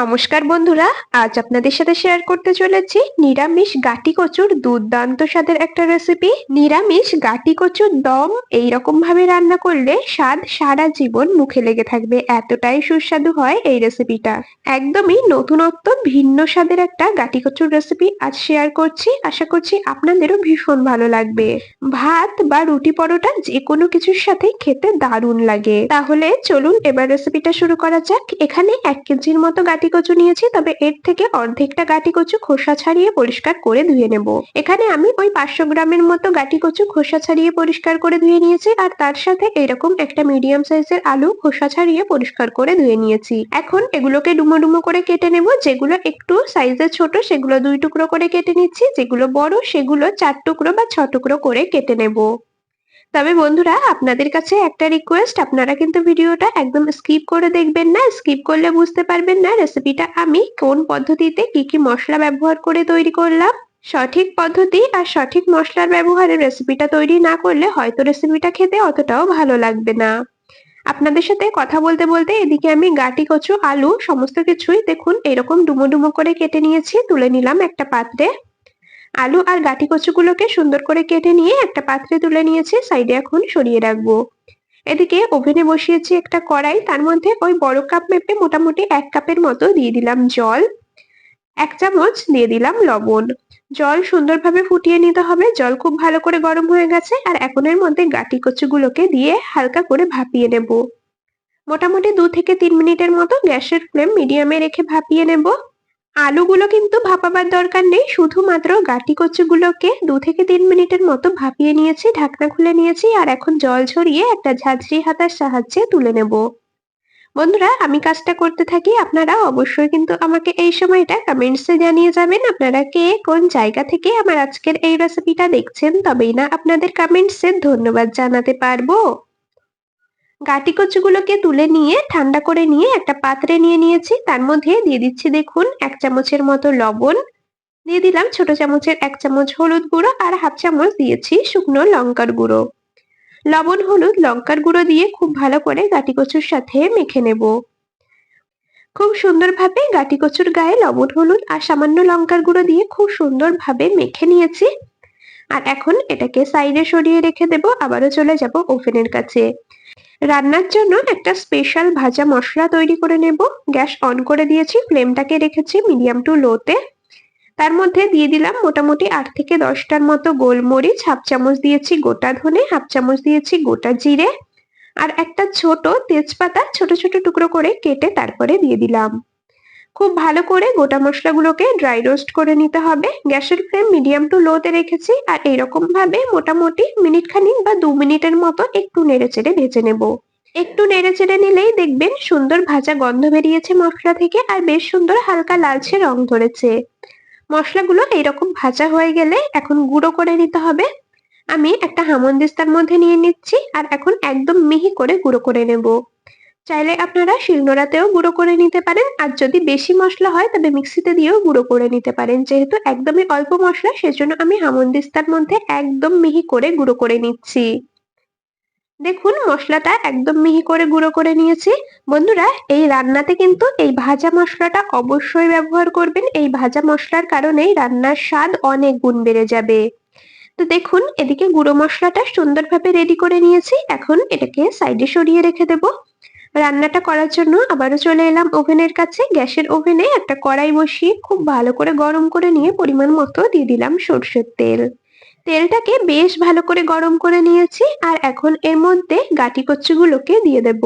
নমস্কার বন্ধুরা, আজ আপনাদের সাথে শেয়ার করতে চলেছি নিরামিষ গাটি কচুর দুর্দান্ত স্বাদের একটা রেসিপি নিরামিষ গাটি কচুর দম এই রকম ভাবে রান্না করলে স্বাদ সারা জীবন মুখে লেগে থাকবে। এতটাই সুস্বাদু হয় এই রেসিপিটা একদমই নতুনত্ব, ভিন্ন স্বাদের একটা গাটি কচুর রেসিপি আজ শেয়ার করছি। আশা করছি আপনাদেরও ভীষণ ভালো লাগবে। ভাত বা রুটি পরোটা যে কোনো কিছুর সাথে খেতে দারুণ লাগে। তাহলে চলুন এবার রেসিপিটা শুরু করা যাক। এখানে এক কেজির মতো গাটি কচু নিয়েছি, তবে এর থেকে অর্ধেকটা গাটি কচু খোসা ছাড়িয়ে পরিষ্কার করে ধুয়ে নেব। এখানে আমি ওই পাঁচশো গ্রামের মতো গাটি কচু খোসা ছাড়িয়ে পরিষ্কার করে ধুয়ে নিয়েছি, আর তার সাথে এরকম একটা মিডিয়াম সাইজের আলু খোসা ছাড়িয়ে পরিষ্কার করে ধুয়ে নিয়েছি। এখন এগুলোকে ডুমো ডুমো করে কেটে নেব, যেগুলো একটু সাইজে ছোট, সেগুলো দুই টুকরো করে কেটে নিচ্ছি, যেগুলো বড়, সেগুলো চার টুকরো বা ছ টুকরো করে কেটে নেব। তবে বন্ধুরা, আপনাদের কাছে একটা রিকোয়েস্ট আপনারা কিন্তু ভিডিওটা একদম স্কিপ করে দেখবেন না স্কিপ করলে বুঝতে পারবেন না রেসিপিটা আমি কোন পদ্ধতিতে কি কি মশলা ব্যবহার করে তৈরি করলাম। সঠিক পদ্ধতি আর সঠিক মশলার ব্যবহারে রেসিপিটা তৈরি না করলে হয়তো রেসিপিটা খেতে অতটাও ভালো লাগবে না। আপনাদের সাথে কথা বলতে বলতে এদিকে আমি গাটি, কচু, আলু, সমস্ত কিছুই দেখুন এরকম ডুমো ডুমো করে কেটে নিয়েছি, তুলে নিলাম একটা পাত্রে। আলু আর গাটি কচুগুলোকে সুন্দর করে কেটে নিয়ে একটা পাত্রে তুলে নিয়েছি, সাইডে এখন সরিয়ে রাখব। এদিকে ওভেনে বসিয়েছি একটা কড়াই, তার মধ্যে ওই বড় কাপ মেপে মোটামুটি এক কাপের মতো দিয়ে দিলাম জল। এক চামচ দিয়ে দিলাম লবণ। জল সুন্দরভাবে ফুটিয়ে নিতে হবে, জল খুব ভালো করে গরম হয়ে গেছে, আর এখন এর মধ্যে গাটি কচুগুলোকে দিয়ে হালকা করে ভাপিয়ে নেব। মোটামুটি দু থেকে তিন মিনিটের মতো গ্যাসের ফ্লেম মিডিয়ামে রেখে ভাপিয়ে নেব। আলুগুলো কিন্তু ভাপাবার দরকার নেই, শুধুমাত্র গাটি কচুগুলোকে দু থেকে তিন মিনিটের মতো ভাপিয়ে নিয়েছি, ঢাকনা খুলে নিয়েছি, আর এখন জল ঝরিয়ে একটা ঝাঁঝরি হাতার সাহায্যে তুলে নেব। বন্ধুরা, আমি কাজটা করতে থাকি, আপনারা অবশ্যই কিন্তু আমাকে এই সময়টা কমেন্টসে জানিয়ে যাবেন, আপনারা কে কোন জায়গা থেকে আমার আজকের এই রেসিপিটা দেখছেন, তবেই না আপনাদের কমেন্টসে ধন্যবাদ জানাতে পারব। গাটি কচুগুলোকে তুলে নিয়ে, ঠান্ডা করে নিয়ে একটা পাত্রে নিয়ে নিয়েছি। তার মধ্যে দিয়ে দিচ্ছি দেখুন, এক চামচের মতো লবণ। দিয়ে দিলাম ছোট চামচের এক চামচ হলুদ গুঁড়ো আর হাফ চামচ দিয়েছি শুকনো লঙ্কার গুঁড়ো। লবণ, হলুদ, লঙ্কার গুঁড়ো দিয়ে খুব ভালো করে গাটি কচুর সাথে মেখে নেব। খুব সুন্দরভাবে গাটি কচুর গায়ে লবণ, হলুদ আর সামান্য লঙ্কার গুঁড়ো দিয়ে খুব সুন্দরভাবে মেখে নিয়েছি। আর এখন এটাকে সাইডে সরিয়ে রেখে দেব, আবারও চলে যাব ওভেনের কাছে। রান্নার জন্য একটা স্পেশাল ভাজা মশলা তৈরি করে নেব। গ্যাস অন করে দিয়েছি, ফ্লেমটাকে রেখেছি মিডিয়াম টু লোতে তার মধ্যে দিয়ে দিলাম মোটামুটি আট থেকে দশটার মতো গোলমরিচ, হাফ চামচ দিয়েছি গোটা ধনে, হাফ চামচ দিয়েছি গোটা জিরে। আর একটা ছোট তেজপাতা ছোট ছোট টুকরো করে কেটে তারপরে দিয়ে দিলাম। খুব ভালো করে গোটা মশলাগুলোকে ড্রাই রোস্ট করে নিতে হবে। গ্যাসের ফ্লেম মিডিয়াম টু লোতে রেখেছি আর এরকম ভাবে মোটামুটি মিনিট খানিক বা দু মিনিটের মতো একটু নেড়ে চেড়ে ভেজে নেব। একটু নেড়ে চেড়ে নিলেই দেখবেন সুন্দর ভাজা গন্ধ বেরিয়েছে মশলা থেকে আর বেশ সুন্দর হালকা লালচে রং ধরেছে। মশলাগুলো এইরকম ভাজা হয়ে গেলে এখন গুঁড়ো করে নিতে হবে। আমি একটা হামনদিস্তার মধ্যে নিয়ে নিচ্ছি আর এখন একদম মিহি করে গুঁড়ো করে নেব। চাইলে আপনারা শিলনোড়াতেও গুঁড়ো করে নিতে পারেন, আর যদি বেশি মশলা হয় তবে মিক্সিতে দিয়েও গুঁড়ো করে নিতে পারেন। যেহেতু একদমই অল্প মশলা, সেজন্য আমি হামনদিস্তার মধ্যে একদম মিহি করে গুঁড়ো করে নিচ্ছি। দেখুন, মশলাটা একদম মিহি করে গুঁড়ো করে নিয়েছি। বন্ধুরা, এই রান্নাতে কিন্তু এই ভাজা মশলাটা অবশ্যই ব্যবহার করবেন। এই ভাজা মশলার কারণেই রান্নার স্বাদ অনেক গুণ বেড়ে যাবে। তো দেখুন, এদিকে গুঁড়ো মশলাটা সুন্দরভাবে রেডি করে নিয়েছি। এখন এটাকে সাইডে সরিয়ে রেখে দেবো। রান্নাটা করার জন্য আবারও চলে এলাম ওভেনের কাছে। গ্যাসের ওভেনে একটা কড়াই বসিয়ে খুব ভালো করে গরম করে নিয়ে পরিমাণ মতো দিয়ে দিলাম সর্ষের তেল। তেলটাকে বেশ ভালো করে গরম করে নিয়েছি আর এখন এর মধ্যে গাটি কচুগুলোকে দিয়ে দেব।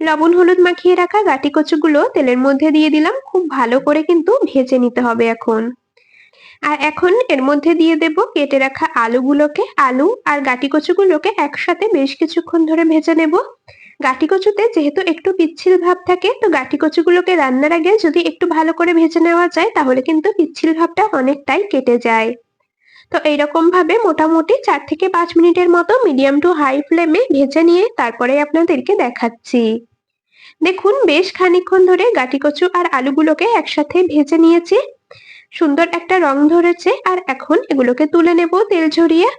লবণ, হলুদ মাখিয়ে রাখা গাটি কচুগুলো তেলের মধ্যে দিয়ে দিলাম, খুব ভালো করে কিন্তু ভেজে নিতে হবে এখন। আর এখন এর মধ্যে দিয়ে দেব কেটে রাখা আলুগুলোকে। আলু আর গাটি কচুগুলোকে একসাথে বেশ কিছুক্ষণ ধরে ভেজে নেব। গাটি কচুতে যেহেতু একটু পিচ্ছিল ভাব থাকে, তো গাটি কচুগুলোকে রান্নার আগে যদি একটু ভালো করে ভেজে নেওয়া যায়, তাহলে কিন্তু পিচ্ছিল ভাবটা অনেকটাই কেটে যায়। তো এইরকম ভাবে মোটামুটি চার থেকে পাঁচ মিনিটের মতো মিডিয়াম টু হাই ফ্লেমে ভেজে নিয়ে তারপরে আপনাদেরকে দেখাচ্ছি। দেখুন, বেশ খানিক্ষণ ধরে গাটি কচু আর আলুগুলোকে একসাথে ভেজে নিয়েছি। সুন্দর একটা রং ধরেছে, আর এখন এগুলোকে তুলে নেব তেল ঝরিয়ে।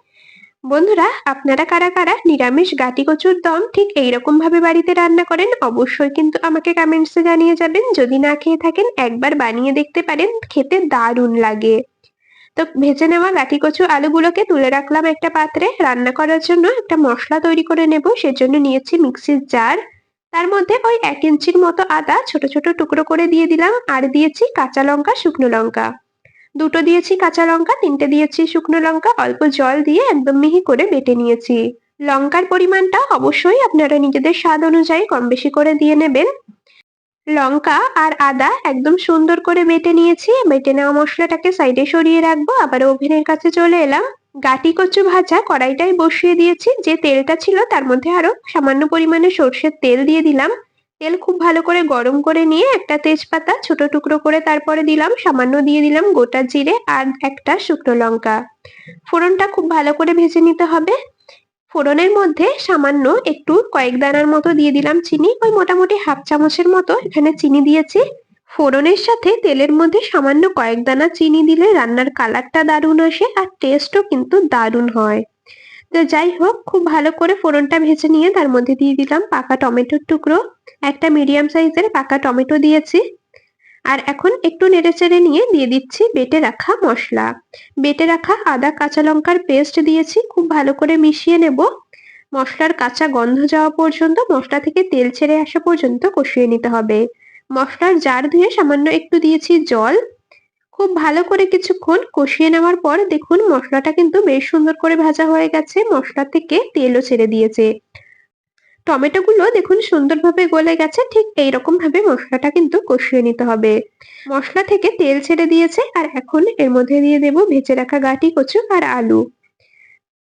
বন্ধুরা, আপনারা কারা কারা নিরামিষ গাটি কচুর দম ঠিক এইরকম ভাবে বাড়িতে রান্না করেন, অবশ্যই কিন্তু আমাকে কমেন্টসে জানিয়ে যাবেন। যদি না খেয়ে থাকেন, একবার বানিয়ে দেখতে পারেন, খেতে দারুণ লাগে। তো ভেজে নেওয়া গাটি কচু আলুগুলোকে তুলে রাখলাম একটা পাত্রে। রান্না করার জন্য একটা মশলা তৈরি করে নেব, সেজন্য নিয়েছি মিক্সির জার। তার মধ্যে ওই এক ইঞ্চির মতো আদা ছোট ছোট টুকরো করে দিয়ে দিলাম, আর দিয়েছি কাঁচা লঙ্কা, শুকনো লঙ্কা। দুটো দিয়েছি কাঁচা লঙ্কা, তিনটে দিয়েছি শুকনো লঙ্কা, অল্প জল দিয়ে একদম মিহি করে বেটে নিয়েছি। লঙ্কার পরিমাণটা অবশ্যই আপনারা নিজেদের স্বাদ অনুযায়ী কম বেশি করে দিয়ে নেবেন। লঙ্কা আর আদা একদম সুন্দর করে বেটে নিয়েছি, বেটে নেওয়া মশলাটাকে সাইডে সরিয়ে রাখব, আবার ওভেনের কাছে চলে এলাম। গাটি কচু ভাজা কড়াইটাই বসিয়ে দিয়েছি, যে তেলটা ছিল তার মধ্যে আরও সামান্য পরিমাণে সর্ষের তেল দিয়ে দিলাম। তেল খুব ভালো করে গরম করে নিয়ে একটা তেজপাতা ছোট টুকরো করে তারপরে দিলাম, সামান্য দিয়ে দিলাম গোটা জিরে আর একটা শুকনো লঙ্কা। ফোড়নটা খুব ভালো করে ভেজে নিতে হবে। ফোড়নের মধ্যে সামান্য একটু কয়েক দানার মতো দিয়ে দিলাম চিনি, ওই মোটামুটি হাফ চামচের মতো এখানে চিনি দিয়েছি। ফোড়নের সাথে তেলের মধ্যে সামান্য কয়েক দানা চিনি দিলে রান্নার কালারটা দারুণ আসে আর টেস্টও কিন্তু দারুণ হয়। তো যাই হোক, খুব ভালো করে ফোড়নটা ভেজে নিয়ে তার মধ্যে দিয়ে দিলাম পাকা টমেটোর টুকরো। একটা মিডিয়াম সাইজের পাকা টমেটো দিয়েছি। আর এখন একটু নেড়েচেড়ে নিয়ে দিয়ে দিচ্ছি বেটে রাখা মশলা। বেটে রাখা আদা কাঁচা লঙ্কার পেস্ট দিয়েছি, খুব ভালো করে মিশিয়ে নেব। মশলার কাঁচা গন্ধ যাওয়া পর্যন্ত, মশলা থেকে তেল ছেড়ে আসা পর্যন্ত কষিয়ে নিতে হবে। মশলার জার ধুয়ে সামান্য একটু দিয়েছি জল। খুব ভালো করে কিছুক্ষণ কষিয়ে নেওয়ার পর দেখুন মশলাটা কিন্তু বেশ সুন্দর করে ভাজা হয়ে গেছে। মশলা থেকে তেলও ছেড়ে দিয়েছে। টমেটো গুলো দেখুন সুন্দরভাবে গলে গেছে। ঠিক এইরকম ভাবে মশলাটা কিন্তু কষিয়ে নিতে হবে। মশলা থেকে তেল ছেড়ে দিয়েছে আর এখন এর মধ্যে দিয়ে দেব ভেজে রাখা গাটি, কচু আর আলু।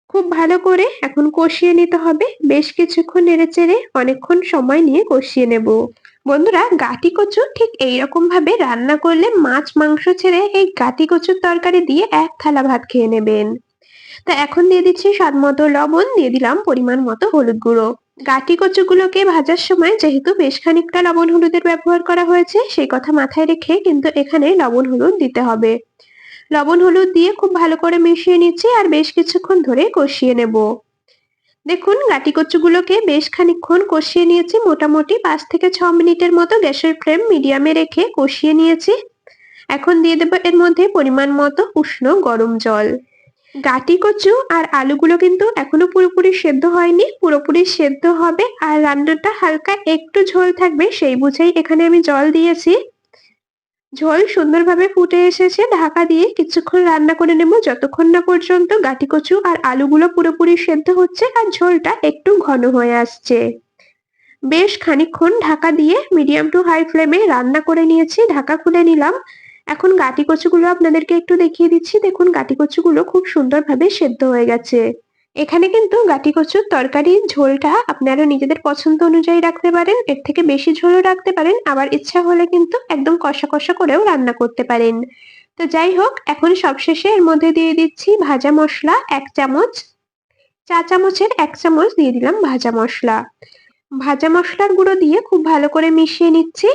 খুব ভালো করে এখন কষিয়ে নিতে হবে। বেশ কিছুক্ষণ নেড়ে চেড়ে অনেকক্ষণ সময় নিয়ে কষিয়ে নেব। বন্ধুরা, গাটি কচু ঠিক এইরকম ভাবে রান্না করলে মাছ মাংস ছেড়ে এই গাটি কচুর তরকারি দিয়ে এক থালা ভাত খেয়ে নেবেন। তা এখন দিয়ে দিচ্ছি স্বাদ মতো লবণ, দিয়ে দিলাম পরিমাণ মতো হলুদ গুঁড়ো। গাটি কচুগুলোকে ভাজার সময় যেহেতু বেশ খানিকটা লবণ হলুদের ব্যবহার করা হয়েছে, সেই কথা মাথায় রেখে কিন্তু এখানে লবণ হলুদ দিতে হবে। লবণ হলুদ দিয়ে খুব ভালো করে মিশিয়ে নিচ্ছি আর বেশ কিছুক্ষণ ধরে কষিয়ে নেব। দেখুন গাটি কচুগুলোকে বেশ খানিকক্ষণ কষিয়ে নিয়েছি। মোটামুটি পাঁচ থেকে ছ মিনিটের মতো গ্যাসের ফ্লেম মিডিয়ামে রেখে কষিয়ে নিয়েছি। এখন দিয়ে দেবো এর মধ্যে পরিমাণ মতো উষ্ণ গরম জল। গাটি কচু আর আলুগুলো কিন্তু এখনও পুরোপুরি সেদ্ধ হয়নি, পুরোপুরি সেদ্ধ হবে। আর রান্নাটা হালকা একটু ঝোল থাকবে, সেই বুঝেই এখানে আমি জল দিয়েছি। ঝোল সুন্দরভাবে ফুটে এসেছে। ঢাকা দিয়ে কিছুক্ষণ রান্না করে নেব। যতক্ষণ না পর্যন্ত গাটি কচু আর আলুগুলো পুরোপুরি সেদ্ধ হচ্ছে আর ঝোলটা একটু ঘন হয়ে আসছে। বেশ খানিকক্ষণ ঢাকা দিয়ে মিডিয়াম টু হাই ফ্লেমে রান্না করে নিয়েছি। ঢাকা খুলে নিলাম। এখন গাটি কচুগুলো আপনাদেরকে একটু দেখিয়ে দিচ্ছি। দেখুন গাটি কচুগুলো খুব সুন্দরভাবে সেদ্ধ হয়ে গেছে। এখানে কিন্তু গাটি কচুর তরকারির ঝোলটা আপনারা নিজেদের পছন্দ অনুযায়ী রাখতে পারেন, এর থেকে বেশি ঝোলও রাখতে পারেন, আবার ইচ্ছা হলে কিন্তু একদম কষা কষা করেও রান্না করতে পারেন। তো যাই হোক, এখন সবশেষে এর মধ্যে দিয়ে দিচ্ছি ভাজা মশলা এক চামচ, চা চামচের এক চামচ দিয়ে দিলাম ভাজা মশলা। ভাজা মশলার গুঁড়ো দিয়ে খুব ভালো করে মিশিয়ে নিচ্ছি।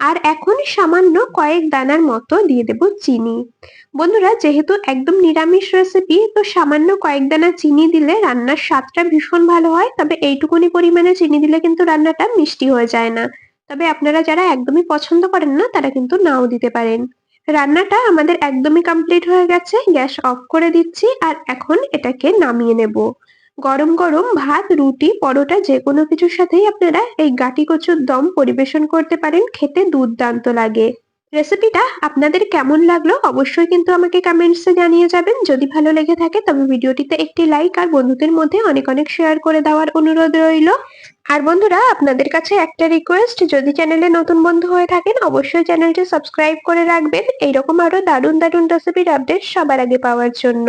আর এখন সামান্য কয়েক দানার মতো দিয়ে দেব চিনি। বন্ধুরা, যেহেতু একদম নিরামিষ রেসিপি তো সামান্য কয়েক দানা চিনি দিলে রান্নার স্বাদটা ভীষণ ভালো হয়। তবে এইটুকুনি পরিমাণে চিনি দিলে কিন্তু রান্নাটা মিষ্টি হয়ে যায় না। তবে আপনারা যারা একদমই পছন্দ করেন না, তারা কিন্তু নাও দিতে পারেন। রান্নাটা আমাদের একদমই কমপ্লিট হয়ে গেছে। গ্যাস অফ করে দিচ্ছি আর এখন এটাকে নামিয়ে নেব। গরম গরম ভাত, রুটি, পরোটা যে কোনো কিছুর সাথেই আপনারা এই গাটি কচুর দম পরিবেশন করতে পারেন, খেতে দুর্দান্ত লাগে। রেসিপিটা আপনাদের কেমন লাগল অবশ্যই কিন্তু আমাকে কমেন্টসে জানিয়ে যাবেন। যদি ভালো লেগে থাকে তবে ভিডিওটিতে একটি লাইক আর বন্ধুদের মধ্যে অনেক অনেক শেয়ার করে দেওয়ার অনুরোধ রইল। আর বন্ধুরা, আপনাদের কাছে একটা রিকোয়েস্ট যদি চ্যানেলে নতুন বন্ধু হয়ে থাকেন অবশ্যই চ্যানেলটি সাবস্ক্রাইব করে রাখবেন। এইরকম আরও দারুণ দারুণ রেসিপির আপডেট সবার আগে পাওয়ার জন্য।